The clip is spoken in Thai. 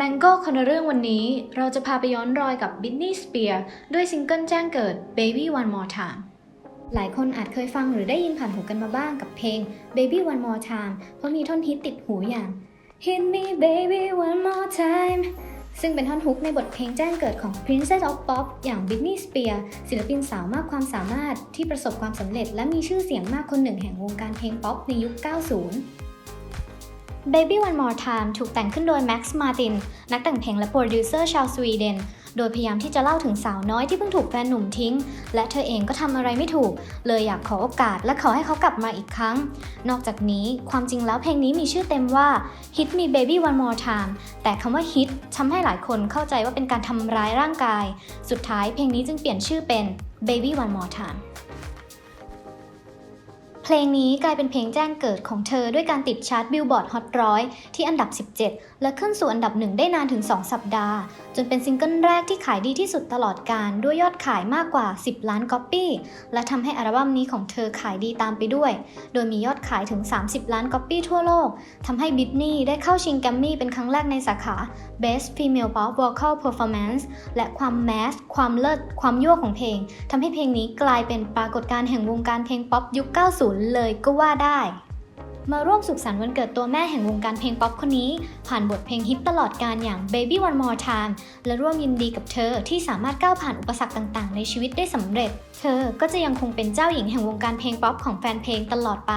Mango คนเรื่องวันนี้เราจะพาไปย้อนรอยกับ Britney Spears ด้วยซิงเกิลแจ้งเกิด Baby One More Time หลายคนอาจเคยฟังหรือได้ยินผ่านหูกันมาบ้างกับเพลง Baby One More Time เพราะมีท่อนฮิตติดหูอย่าง Hit me baby one more time ซึ่งเป็นท่อนฮุกในบทเพลงแจ้งเกิดของ Princess of Pop อย่าง Britney Spears ศิลปินสาวมากความสามารถที่ประสบความสำเร็จและมีชื่อเสียงมากคนหนึ่งแห่งวงการเพลงป๊อปในยุค 90 Baby One More Time ถูกแต่งขึ้นโดย Max Martin นักแต่งเพลงและโปรดิวเซอร์ชาวสวีเดน โดยพยายามที่จะเล่าถึงสาวน้อยที่เพิ่งถูกแฟนหนุ่มทิ้ง และเธอเองก็ทำอะไรไม่ถูก เลยอยากขอโอกาสและขอให้เขากลับมาอีกครั้ง นอกจากนี้ความจริงแล้วเพลงนี้มีชื่อเต็มว่า Hit Me Baby One More Time แต่คำว่า hit ทำให้หลายคนเข้าใจว่าเป็นการทำร้ายร่างกาย สุดท้ายเพลงนี้จึงเปลี่ยนชื่อเป็น Baby One More Time เพลงนี้กลายเป็นเพลงแจ้งเกิดของเธอด้วยการติดชาร์ตบิลบอร์ดฮอตร้อยที่อันดับ 17 และขึ้นสู่อันดับหนึ่งได้นานถึง 2 สัปดาห์ จนเป็นซิงเกิลแรกที่ขายดีที่สุดตลอดการด้วยยอดขายมากกว่า 10 ล้านก๊อปปี้ และทำให้อัลบั้มนี้ของเธอขายดีตามไปด้วย โดยมียอดขายถึง 30 ล้านก๊อปปี้ทั่วโลกทำให้บิทนี่ได้เข้าชิงแกรมมี่เป็นครั้งแรกในสาขา Best Female Pop Vocal Performance และความแมสความเลิศความยั่วของเพลงทำให้เพลงนี้กลายเป็นปรากฏการณ์แห่งวงการเพลงป๊อปยุค 90เลยก็ว่าได้ มาร่วมสุขสันต์วันเกิดตัวแม่แห่งวงการเพลงป๊อปคนนี้ ผ่านบทเพลงฮิตตลอดการอย่าง Baby One More Time และร่วมยินดีกับเธอที่สามารถก้าวผ่านอุปสรรคต่างๆ ในชีวิตได้สำเร็จ เธอก็จะยังคงเป็นเจ้าหญิงแห่งวงการเพลงป๊อปของแฟนเพลงตลอดไป